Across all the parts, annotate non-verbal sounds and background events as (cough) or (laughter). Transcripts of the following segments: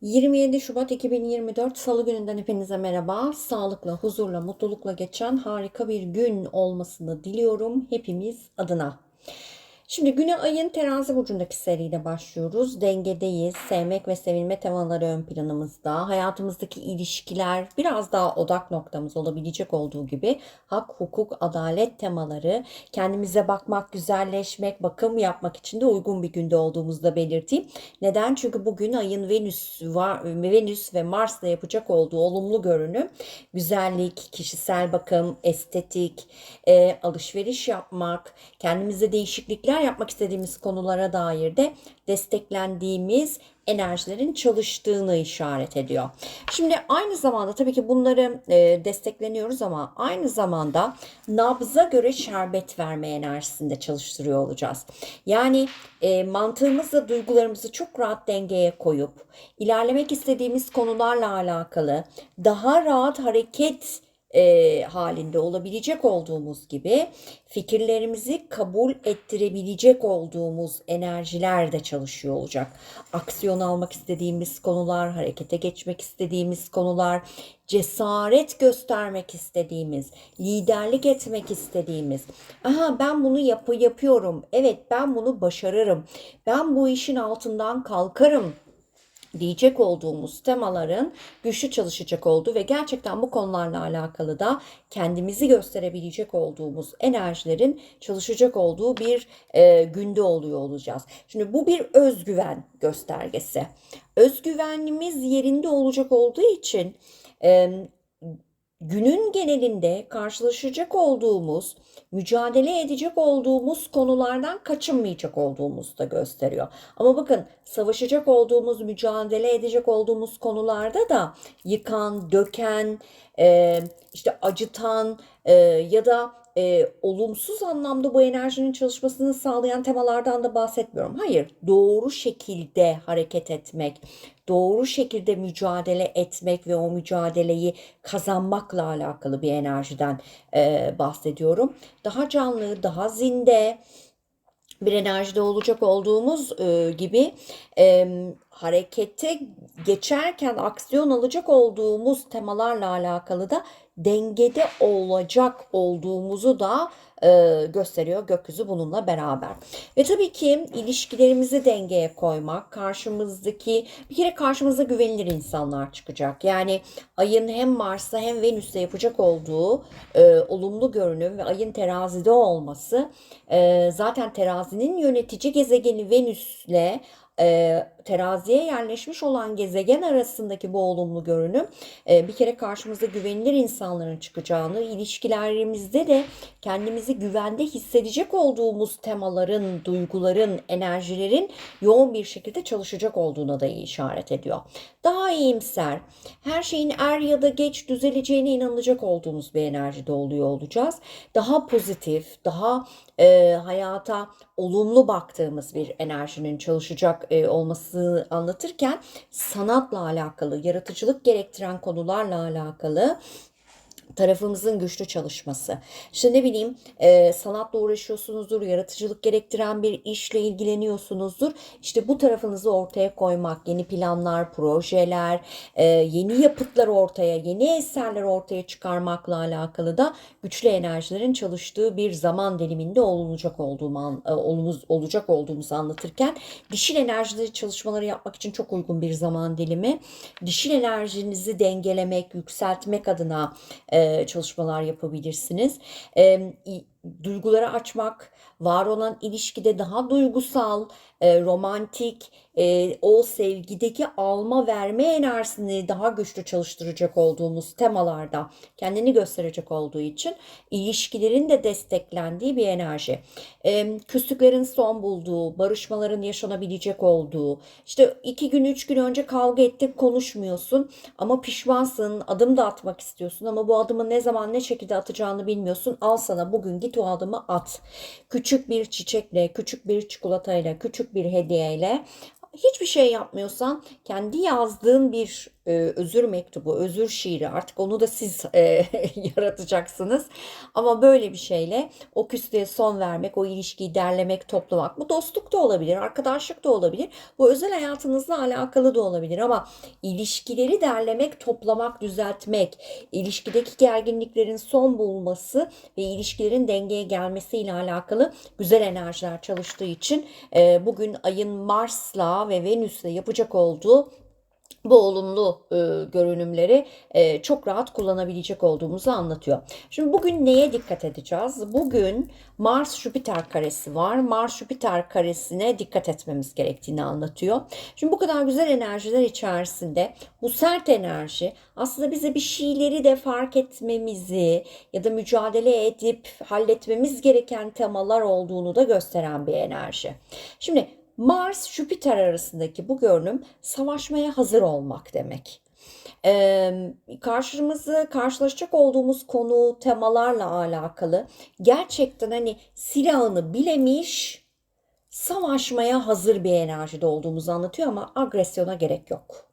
27 Şubat 2024 Salı gününden hepinize merhaba. Sağlıkla, huzurla, mutlulukla geçen harika bir gün olmasını diliyorum hepimiz adına. Şimdi güne ayın terazi burcundaki seriyle başlıyoruz. Dengedeyiz. Sevmek ve sevilme temaları ön planımızda. Hayatımızdaki ilişkiler biraz daha odak noktamız olabilecek olduğu gibi hak, hukuk, adalet temaları, kendimize bakmak, güzelleşmek, bakım yapmak için de uygun bir günde olduğumuzu da belirteyim. Neden? Çünkü bugün ayın Venüs var, Venüs ve Mars'la yapacak olduğu olumlu görünüm güzellik, kişisel bakım, estetik, e, alışveriş yapmak, kendimize değişiklikler yapmak istediğimiz konulara dair de desteklendiğimiz enerjilerin çalıştığını işaret ediyor. Şimdi aynı zamanda tabii ki bunları e, destekleniyoruz ama aynı zamanda nabza göre şerbet verme enerjisinde çalıştırıyor olacağız. Yani e, mantığımızla duygularımızı çok rahat dengeye koyup ilerlemek istediğimiz konularla alakalı daha rahat hareket e, halinde olabilecek olduğumuz gibi fikirlerimizi kabul ettirebilecek olduğumuz enerjiler de çalışıyor olacak. Aksiyon almak istediğimiz konular, harekete geçmek istediğimiz konular, cesaret göstermek istediğimiz, liderlik etmek istediğimiz. Aha ben bunu yapı yapıyorum. Evet ben bunu başarırım. Ben bu işin altından kalkarım diyecek olduğumuz temaların güçlü çalışacak olduğu ve gerçekten bu konularla alakalı da kendimizi gösterebilecek olduğumuz enerjilerin çalışacak olduğu bir e, günde oluyor olacağız. Şimdi bu bir özgüven göstergesi. Özgüvenimiz yerinde olacak olduğu için e, günün genelinde karşılaşacak olduğumuz, mücadele edecek olduğumuz konulardan kaçınmayacak olduğumuzu da gösteriyor. Ama bakın savaşacak olduğumuz, mücadele edecek olduğumuz konularda da yıkan, döken, e, işte acıtan e, ya da e, olumsuz anlamda bu enerjinin çalışmasını sağlayan temalardan da bahsetmiyorum. Hayır, doğru şekilde hareket etmek, doğru şekilde mücadele etmek ve o mücadeleyi kazanmakla alakalı bir enerjiden e, bahsediyorum. Daha canlı, daha zinde bir enerjide olacak olduğumuz e, gibi e, harekete geçerken aksiyon alacak olduğumuz temalarla alakalı da dengede olacak olduğumuzu da e, gösteriyor gökyüzü bununla beraber. Ve tabii ki ilişkilerimizi dengeye koymak, karşımızdaki bir kere karşımıza güvenilir insanlar çıkacak. Yani ayın hem Mars'ta hem Venüs'te yapacak olduğu e, olumlu görünüm ve ayın terazide olması e, zaten terazinin yönetici gezegeni Venüs'le e, teraziye yerleşmiş olan gezegen arasındaki bu olumlu görünüm e, bir kere karşımıza güvenilir insanların çıkacağını, ilişkilerimizde de kendimizi güvende hissedecek olduğumuz temaların, duyguların, enerjilerin yoğun bir şekilde çalışacak olduğuna da işaret ediyor. Daha iyimser, her şeyin er ya da geç düzeleceğine inanacak olduğumuz bir enerjide oluyor olacağız. Daha pozitif, daha e, hayata olumlu baktığımız bir enerjinin çalışacak e, olması anlatırken sanatla alakalı, yaratıcılık gerektiren konularla alakalı tarafımızın güçlü çalışması. İşte ne bileyim e, sanatla uğraşıyorsunuzdur, yaratıcılık gerektiren bir işle ilgileniyorsunuzdur. İşte bu tarafınızı ortaya koymak, yeni planlar, projeler, e, yeni yapıtlar ortaya, yeni eserler ortaya çıkarmakla alakalı da güçlü enerjilerin çalıştığı bir zaman diliminde olacak olduğumu, e, olacak olduğumuzu anlatırken dişil enerjileri çalışmaları yapmak için çok uygun bir zaman dilimi. Dişil enerjinizi dengelemek, yükseltmek adına e, çalışmalar yapabilirsiniz. E, duyguları açmak, var olan ilişkide daha duygusal, e, romantik, e, o sevgideki alma verme enerjisini daha güçlü çalıştıracak olduğumuz temalarda kendini gösterecek olduğu için ilişkilerin de desteklendiği bir enerji. E, küslüklerin son bulduğu, barışmaların yaşanabilecek olduğu, işte iki gün, üç gün önce kavga ettik konuşmuyorsun ama pişmansın, adım da atmak istiyorsun ama bu adımı ne zaman ne şekilde atacağını bilmiyorsun. Al sana bugün git adımı at. Küçük bir çiçekle, küçük bir çikolatayla, küçük bir hediyeyle hiçbir şey yapmıyorsan kendi yazdığın bir e, özür mektubu, özür şiiri artık onu da siz e, (laughs) yaratacaksınız. Ama böyle bir şeyle o küslüğe son vermek, o ilişkiyi derlemek, toplamak. Bu dostluk da olabilir, arkadaşlık da olabilir. Bu özel hayatınızla alakalı da olabilir ama ilişkileri derlemek, toplamak, düzeltmek, ilişkideki gerginliklerin son bulması ve ilişkilerin dengeye gelmesiyle alakalı güzel enerjiler çalıştığı için e, bugün ayın Mars'la ve Venüs'le yapacak olduğu bu olumlu e, görünümleri e, çok rahat kullanabilecek olduğumuzu anlatıyor. Şimdi bugün neye dikkat edeceğiz? Bugün Mars-Jüpiter karesi var. Mars-Jüpiter karesine dikkat etmemiz gerektiğini anlatıyor. Şimdi bu kadar güzel enerjiler içerisinde bu sert enerji aslında bize bir şeyleri de fark etmemizi ya da mücadele edip halletmemiz gereken temalar olduğunu da gösteren bir enerji. Şimdi Mars Jüpiter arasındaki bu görünüm savaşmaya hazır olmak demek. Ee, karşımızı karşılaşacak olduğumuz konu temalarla alakalı gerçekten hani silahını bilemiş savaşmaya hazır bir enerjide olduğumuzu anlatıyor ama agresyona gerek yok.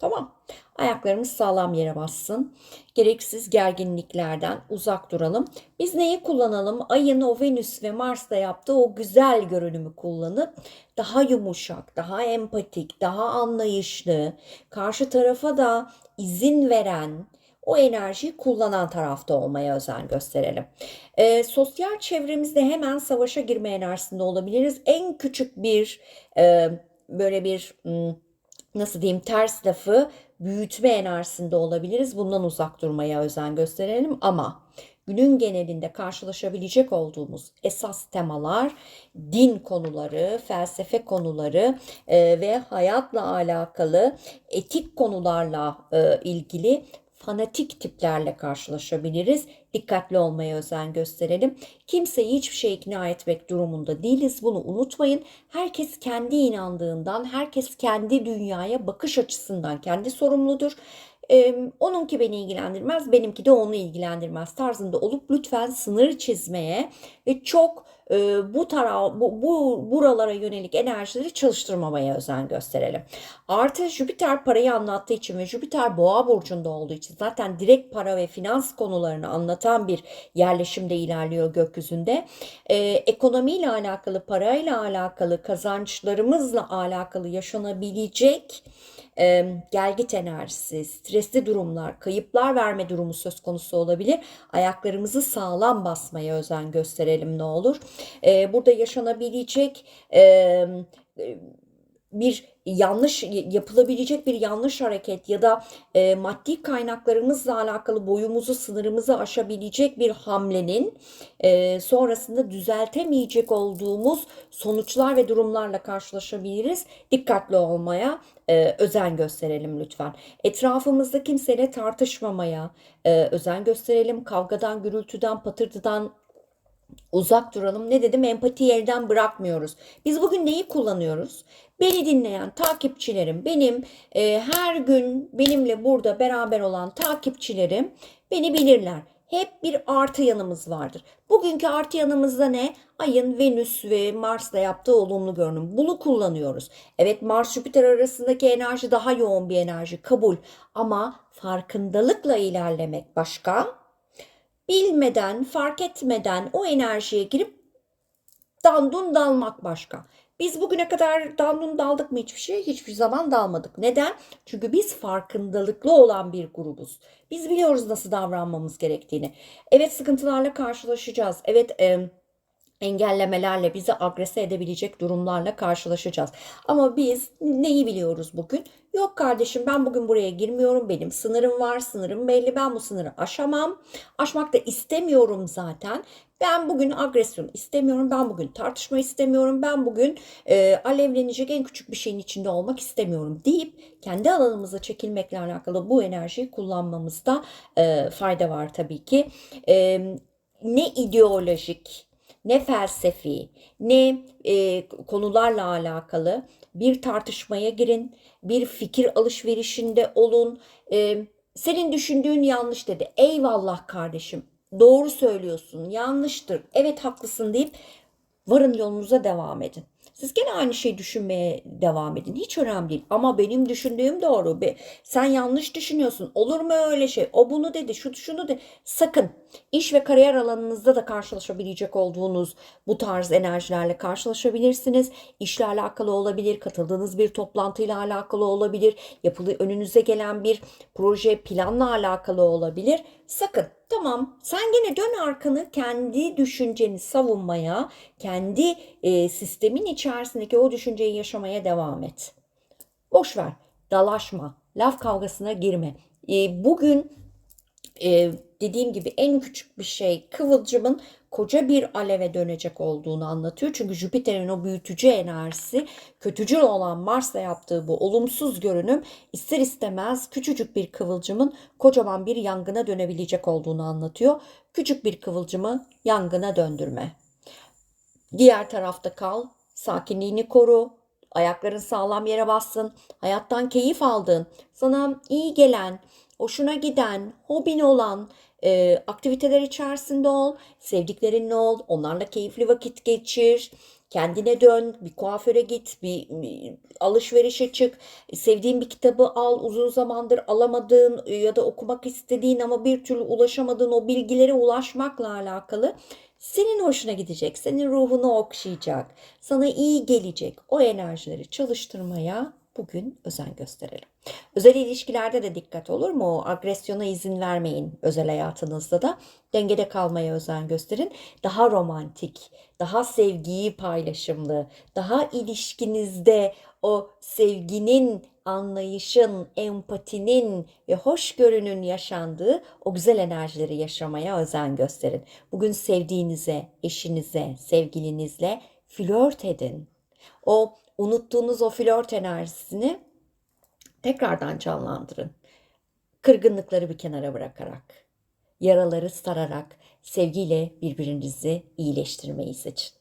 Tamam. Ayaklarımız sağlam yere bassın. Gereksiz gerginliklerden uzak duralım. Biz neyi kullanalım? Ayın o Venüs ve Mars'ta yaptığı o güzel görünümü kullanıp daha yumuşak, daha empatik, daha anlayışlı, karşı tarafa da izin veren, o enerjiyi kullanan tarafta olmaya özen gösterelim. E, sosyal çevremizde hemen savaşa girme enerjisinde olabiliriz. En küçük bir e, böyle bir... Hmm, nasıl diyeyim ters lafı büyütme enerjisinde olabiliriz. Bundan uzak durmaya özen gösterelim ama günün genelinde karşılaşabilecek olduğumuz esas temalar din konuları, felsefe konuları e, ve hayatla alakalı etik konularla e, ilgili fanatik tiplerle karşılaşabiliriz. Dikkatli olmaya özen gösterelim. Kimseyi hiçbir şey ikna etmek durumunda değiliz. Bunu unutmayın. Herkes kendi inandığından, herkes kendi dünyaya bakış açısından kendi sorumludur. Ee, onunki beni ilgilendirmez, benimki de onu ilgilendirmez tarzında olup lütfen sınır çizmeye ve çok e, bu tara bu, bu buralara yönelik enerjileri çalıştırmamaya özen gösterelim. Artı Jüpiter parayı anlattığı için ve Jüpiter Boğa burcunda olduğu için zaten direkt para ve finans konularını anlatan bir yerleşimde ilerliyor gökyüzünde. E, ekonomiyle alakalı, parayla alakalı, kazançlarımızla alakalı yaşanabilecek e, gelgit enerjisi, stresli durumlar, kayıplar verme durumu söz konusu olabilir. Ayaklarımızı sağlam basmaya özen gösterelim ne olur. E, burada yaşanabilecek e, bir yanlış yapılabilecek bir yanlış hareket ya da e, maddi kaynaklarımızla alakalı boyumuzu sınırımızı aşabilecek bir hamlenin e, sonrasında düzeltemeyecek olduğumuz sonuçlar ve durumlarla karşılaşabiliriz. Dikkatli olmaya e, özen gösterelim lütfen. Etrafımızda kimseyle tartışmamaya e, özen gösterelim. Kavgadan, gürültüden, patırtıdan uzak duralım. Ne dedim? Empati elden bırakmıyoruz. Biz bugün neyi kullanıyoruz? Beni dinleyen takipçilerim, benim e, her gün benimle burada beraber olan takipçilerim beni bilirler. Hep bir artı yanımız vardır. Bugünkü artı yanımızda ne? Ayın Venüs ve Mars'la yaptığı olumlu görünüm. Bunu kullanıyoruz. Evet Mars Jüpiter arasındaki enerji daha yoğun bir enerji kabul. Ama farkındalıkla ilerlemek başka bilmeden, fark etmeden o enerjiye girip dandun dalmak başka. Biz bugüne kadar dandun daldık mı hiçbir şey? Hiçbir zaman dalmadık. Neden? Çünkü biz farkındalıklı olan bir grubuz. Biz biliyoruz nasıl davranmamız gerektiğini. Evet sıkıntılarla karşılaşacağız. Evet e, engellemelerle bizi agrese edebilecek durumlarla karşılaşacağız. Ama biz neyi biliyoruz bugün? Yok kardeşim ben bugün buraya girmiyorum. Benim sınırım var. Sınırım belli. Ben bu sınırı aşamam. Aşmak da istemiyorum zaten. Ben bugün agresyon istemiyorum. Ben bugün tartışma istemiyorum. Ben bugün e, alevlenecek en küçük bir şeyin içinde olmak istemiyorum deyip kendi alanımıza çekilmekle alakalı bu enerjiyi kullanmamızda e, fayda var tabii ki. E, ne ideolojik ne felsefi ne e, konularla alakalı bir tartışmaya girin, bir fikir alışverişinde olun. E, senin düşündüğün yanlış dedi. Eyvallah kardeşim. Doğru söylüyorsun. Yanlıştır. Evet haklısın deyip varın yolunuza devam edin. Siz gene aynı şeyi düşünmeye devam edin. Hiç önemli değil. Ama benim düşündüğüm doğru. Sen yanlış düşünüyorsun. Olur mu öyle şey? O bunu dedi, şu şunu dedi. Sakın iş ve kariyer alanınızda da karşılaşabilecek olduğunuz bu tarz enerjilerle karşılaşabilirsiniz. İşle alakalı olabilir, katıldığınız bir toplantıyla alakalı olabilir, yapılı önünüze gelen bir proje planla alakalı olabilir. Sakın tamam sen gene dön arkanı kendi düşünceni savunmaya, kendi e, sistemin içerisindeki o düşünceyi yaşamaya devam et. Boş ver, dalaşma, laf kavgasına girme. E, bugün e, dediğim gibi en küçük bir şey kıvılcımın koca bir aleve dönecek olduğunu anlatıyor. Çünkü Jüpiter'in o büyütücü enerjisi kötücül olan Mars'la yaptığı bu olumsuz görünüm ister istemez küçücük bir kıvılcımın kocaman bir yangına dönebilecek olduğunu anlatıyor. Küçük bir kıvılcımı yangına döndürme. Diğer tarafta kal, sakinliğini koru, ayakların sağlam yere bassın, hayattan keyif aldığın, sana iyi gelen, hoşuna giden, hobin olan e, aktiviteler içerisinde ol, sevdiklerinle ol, onlarla keyifli vakit geçir, kendine dön, bir kuaföre git, bir, bir alışverişe çık, sevdiğin bir kitabı al, uzun zamandır alamadığın ya da okumak istediğin ama bir türlü ulaşamadığın o bilgilere ulaşmakla alakalı senin hoşuna gidecek, senin ruhunu okşayacak, sana iyi gelecek o enerjileri çalıştırmaya bugün özen gösterelim. Özel ilişkilerde de dikkat olur mu? Agresyona izin vermeyin özel hayatınızda da. Dengede kalmaya özen gösterin. Daha romantik, daha sevgiyi paylaşımlı, daha ilişkinizde o sevginin, anlayışın, empatinin ve hoşgörünün yaşandığı o güzel enerjileri yaşamaya özen gösterin. Bugün sevdiğinize, eşinize, sevgilinizle flört edin. O unuttuğunuz o flört enerjisini tekrardan canlandırın. Kırgınlıkları bir kenara bırakarak, yaraları sararak, sevgiyle birbirinizi iyileştirmeyi seçin.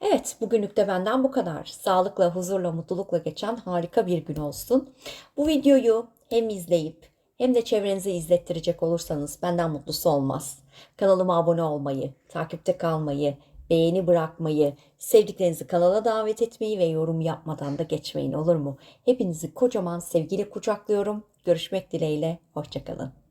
Evet, bugünlük de benden bu kadar. Sağlıkla, huzurla, mutlulukla geçen harika bir gün olsun. Bu videoyu hem izleyip hem de çevrenize izlettirecek olursanız benden mutlusu olmaz. Kanalıma abone olmayı, takipte kalmayı, beğeni bırakmayı, sevdiklerinizi kanala davet etmeyi ve yorum yapmadan da geçmeyin olur mu? Hepinizi kocaman sevgiyle kucaklıyorum. Görüşmek dileğiyle, hoşçakalın.